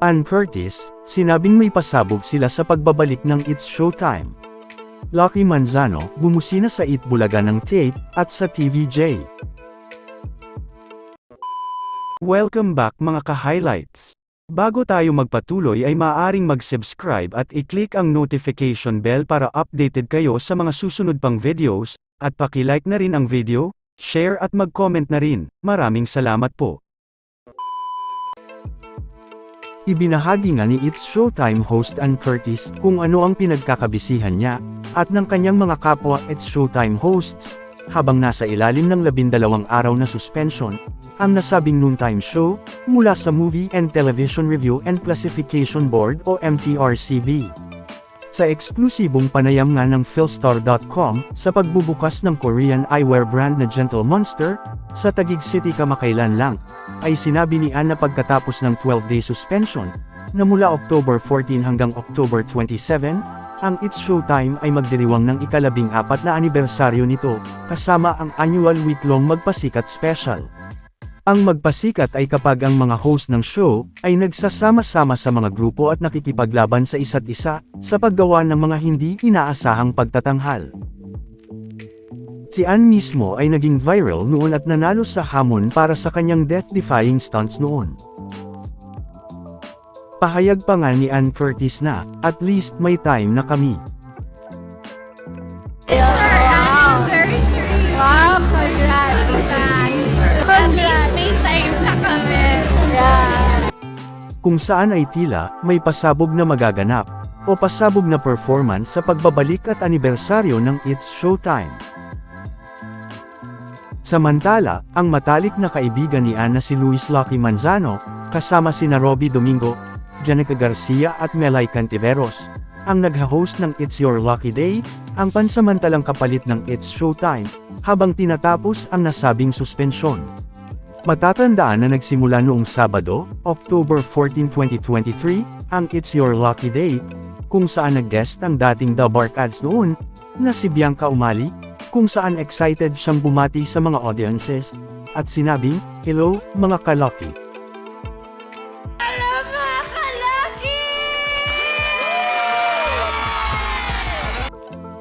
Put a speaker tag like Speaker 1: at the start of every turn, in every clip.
Speaker 1: Ann Curtis, sinabing may pasabog sila sa pagbabalik ng It's Showtime. Lucky Manzano, bumusina sa It Bulaga ng tape, at sa TVJ. Welcome back mga ka-highlights. Bago tayo magpatuloy ay maaaring mag-subscribe at i-click ang notification bell para updated kayo sa mga susunod pang videos, at paki-like na rin ang video, share at mag-comment na rin. Maraming salamat po. Ibinahagi nga ni It's Showtime host Ann Curtis kung ano ang pinagkakabisihan niya, at ng kanyang mga kapwa It's Showtime hosts, habang nasa ilalim ng labindalawang araw na suspension, ang nasabing noontime show, mula sa Movie and Television Review and Classification Board o MTRCB. Sa eksklusibong panayam nga ng Philstar.com, sa pagbubukas ng Korean eyewear brand na Gentle Monster, sa Taguig City kamakailan lang, ay sinabi ni Ann na pagkatapos ng 12-day suspension, na mula October 14 hanggang October 27, ang It's Showtime ay magdiriwang ng ikalabing apat na anibersaryo nito, kasama ang annual week-long Magpasikat Special. Ang magpasikat ay kapag ang mga host ng show ay nagsasama-sama sa mga grupo at nakikipaglaban sa isa't isa sa paggawa ng mga hindi inaasahang pagtatanghal. Si Ann mismo ay naging viral noon at nanalo sa hamon para sa kanyang death-defying stunts noon. Pahayag pa nga ni Ann Curtis na, at least may time na kami. Kung saan ay tila may pasabog na magaganap, o pasabog na performance sa pagbabalik at anibersaryo ng It's Showtime. Samantala, ang matalik na kaibigan ni Anna si Luis Lucky Manzano, kasama sina Robbie Domingo, Janica Garcia at Melay Cantiveros, ang nagha-host ng It's Your Lucky Day, ang pansamantalang kapalit ng It's Showtime, habang tinatapos ang nasabing suspensyon. Matatandaan na nagsimula noong Sabado, October 14, 2023, ang It's Your Lucky Day, kung saan nag-guest ang dating The Bark Ads noon, na si Bianca Umali, kung saan excited siyang bumati sa mga audiences, at sinabing, Hello, mga kalaki.
Speaker 2: Hello, mga kalaki!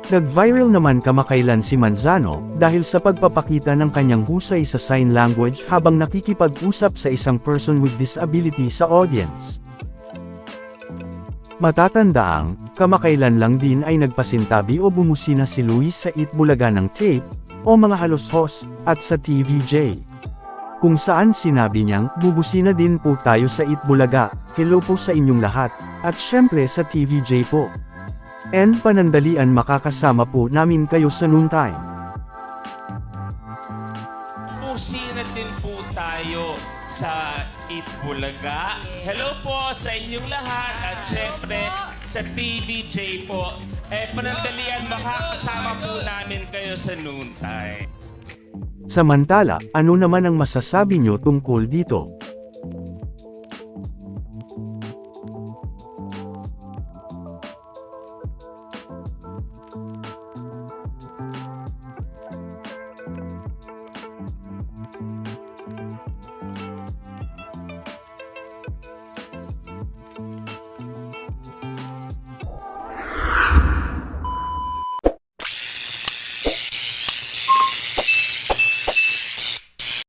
Speaker 1: Nag-viral naman kamakailan si Manzano dahil sa pagpapakita ng kanyang husay sa sign language habang nakikipag-usap sa isang person with disability sa audience. Matatandaang, kamakailan lang din ay nagpasintabi o bumusina si Luis sa It Bulaga ng tape, o mga halos-hos, at sa TVJ. Kung saan sinabi niyang, bubusina din po tayo sa It Bulaga, hello po sa inyong lahat, at syempre sa TVJ po. And panandalian makakasama po namin kayo sa noontime.
Speaker 3: Pusina din po tayo sa Eat Bulaga. Hello po sa inyong lahat at syempre sa TVJ po. Eh, panandalian makakasama po namin kayo sa noontime.
Speaker 1: Samantala, ano naman ang masasabi nyo tungkol dito?